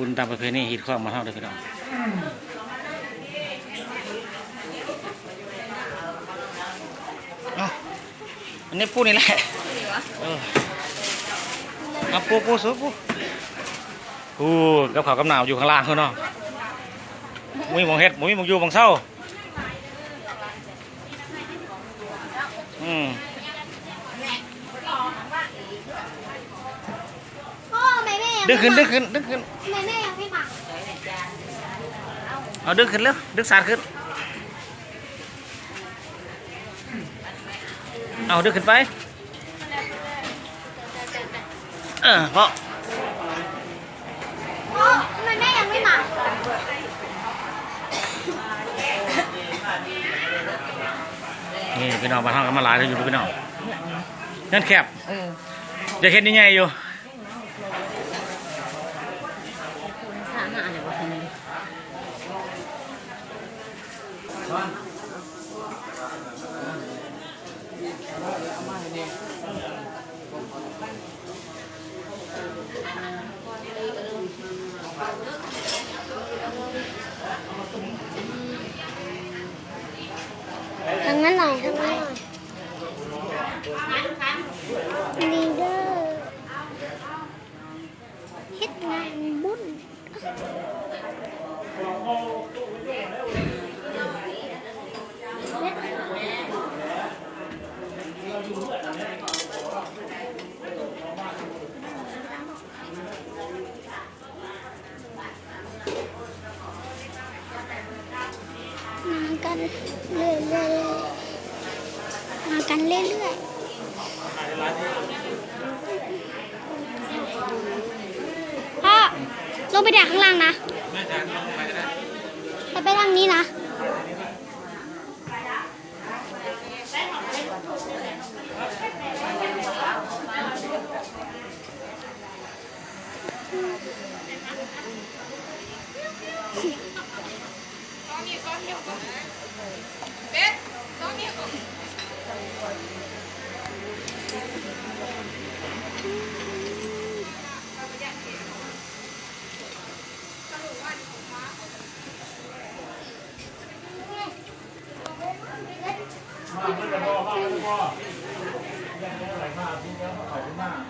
บุญตามประเพณีฮิตข้องมาเท่าเด้อพี่น้องเอ้าอันนี้ปูนี่แหละเออเอาปูปูสุปูปูกับข้าวกับหนาวอยู่ข้างล่างเขาเนาะมุ้ยหมองเฮ็ดมุ้ยหมองอยู่หมองเศร้าอืม พ่อแม่แม่ยัง ดึงขึ้นดึงขึ้นดึงขึ้นแม่แม่ยังไม่มาเอาดึงขึ้นเร็วดึงสาดขึ้น เอาดึงขึ้นไปเออเพราะพ่อแม่แม่ยังไม่มานี่พี่น้องมาทำกันมาหลายเลยอยู่พี่น้องนั่นแคบเออจะเห็นยังไงอยู่ ฐานะอะไรวะคนนี้ ทางนั้นหน่อยทางนั้นหน่อยลีเดอร์เฮ็ดงานบุญ มากันเรื่อยๆมากันเรื่อยๆพ่อลงไปดักข้างล่างนะไปไปทางนี้นะ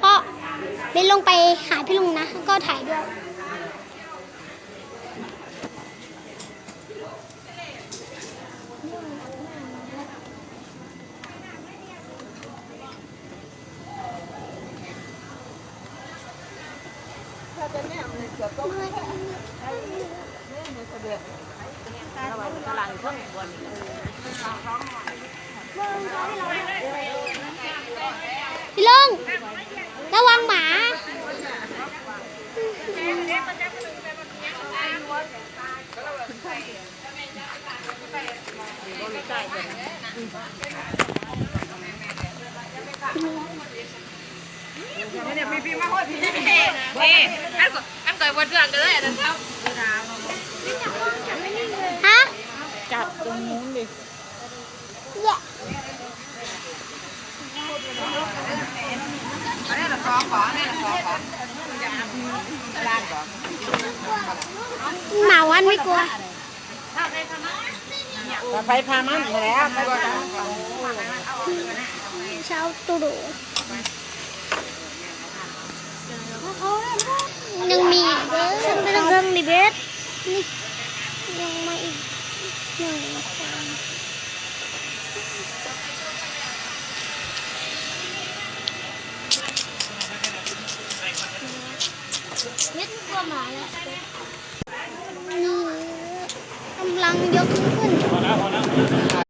พ่อเบนลงไปหาพี่ลุงนะ ก็ถ่ายด้วยกำลังช่วงบน พี่ลุงระวังหมา นี่อันก็อันก็วันเรื่องกันเลยนนั้นครับ ฮะ จับตรงนู้นดิ แย่ อันนี้ละสองขออันนี้ละสองขอร้านก่อน หมาวันไม่กลัวไปพามันแล้วไปก่อนเช้าตุดุยังมีอีกเด้อไม่ต้องเพิ่องดิเบสนี่ยังมาอีกหนึ่งคน นิดตัวหมาแล้วนี่กำลังยกขึ้น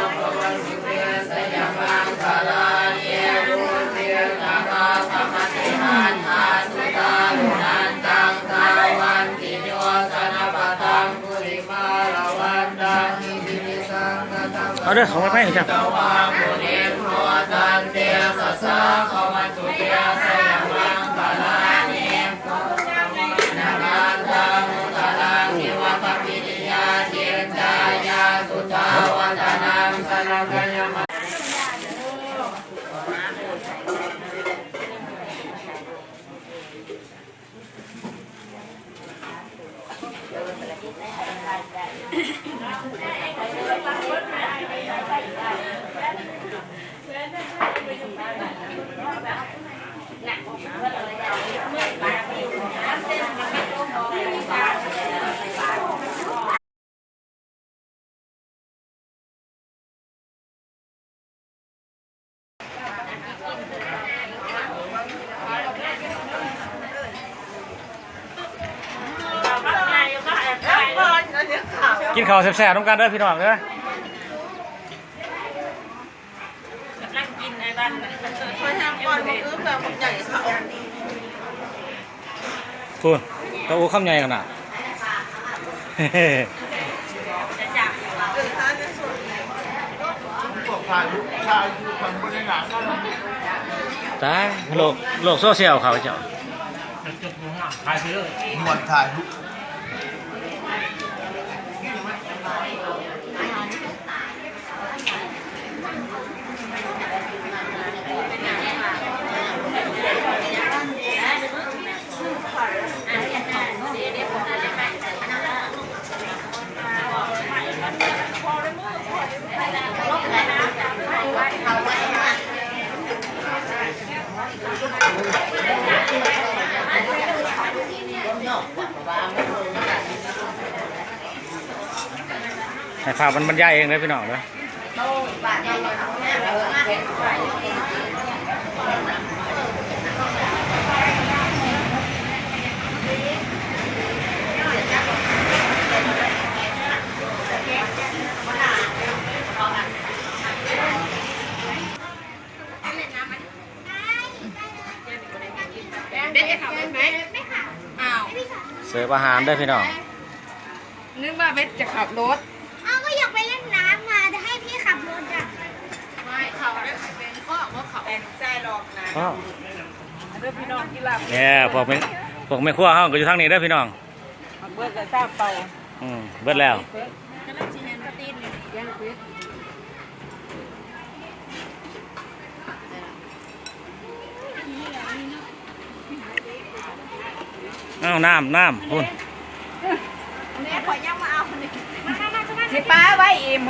เอาเด้อของไปให้จ้ะ กินข้าวแซ่บๆน้ำกันเด้อพี่น้องเด้อนั่งกินไอ้บ้านคอยทำก่อนผมอื้อแบบผมใหญ่เขาคุณตะอูคำใหญ่ขนาดจะจับเกิดท้าจะสุดตายโลกโลกโซเชียลเขาเจ้าหมดถ่ายรูป ให้ภาพมันบรรยายเองเลยพี่น้องเด้อเด็กขับรถไหมอ้าวเสิร์ฟอาหารเด้อพี่น้องนึกว่าเบสจะขับรถ อกนะอ้าวเรื่องพี่น้องที่หลับเนี่ยพวกแม่พวกแม่ครัวเฮาก็อยู่ทางนี้เด้อพี่น้องเบิร์ดจะทราบเป่าอืมเบิดแล้วก็เลยจีนันปตีนเลยยังเบิร์ดอ้าวน้ำน้ำคุณสิป้าไว้เอ็มเ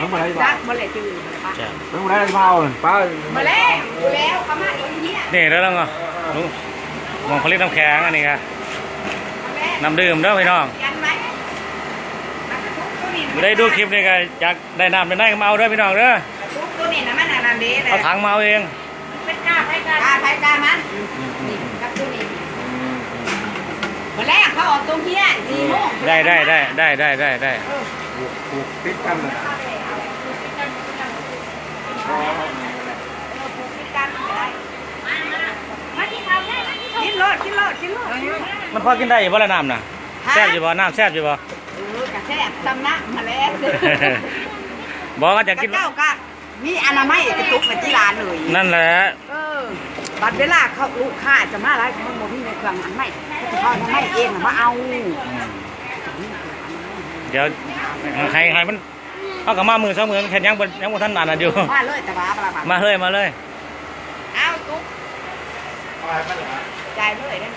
พิ่งมาได้จัป่ะกบ่เลยจืดป้าจ้ะเพิ่งมาได้เมาป้ามาแล้วดูแล้วเขามาอีกเนี่ยนี่แล้วแล้วก็ลุงมองผลิตน้ำแข็งอันนี้ครับน้ำดื่มเด้อพี่น้องยันไหมไม่ได้ดูคลิปนี่ก็อยากได้น้ำได้ไหนก็มาเอาเด้อพี่น้องเด้อทุกตัวนี่นะมันอันนี้เลยเอาถังมาเอาเองเป็นกล้าไผกล้าไผกล้ามันนี่กับตัวนี้มาแรกเขาออกตรงเที่ยสี่โมงได้ได้ได้ได้ได้ได้ได้ผูกติดกันเลย กินรอดกินรอดกินรอดมันพอกินได้อยู่บ่ละน้ำน่ะแซ่บอยู่บ่น้ำแซ่บอยู่บ่เออกระแทกตำนะมาแล้วบอกว่าจะกกิระนเจ้าก็มีอนามัยกระตุกในที่ร้านเลยนั่นแหละเออบัดเวลาเขาลูกค้าจะมาอะไรเขาบอกพี่ในเครื่องอันไม่เขาทำไม่เองมาเอา เดี๋ยวให้ให้มัน เอากลับมามือสองมือมันแค่ยังบ่ยังบ่ทันอ่านอันอยู่ มาเลยแต่ว่าบลาบามาเลยมาเลย เอาตุ๊กจ่ายเลยได้ไหม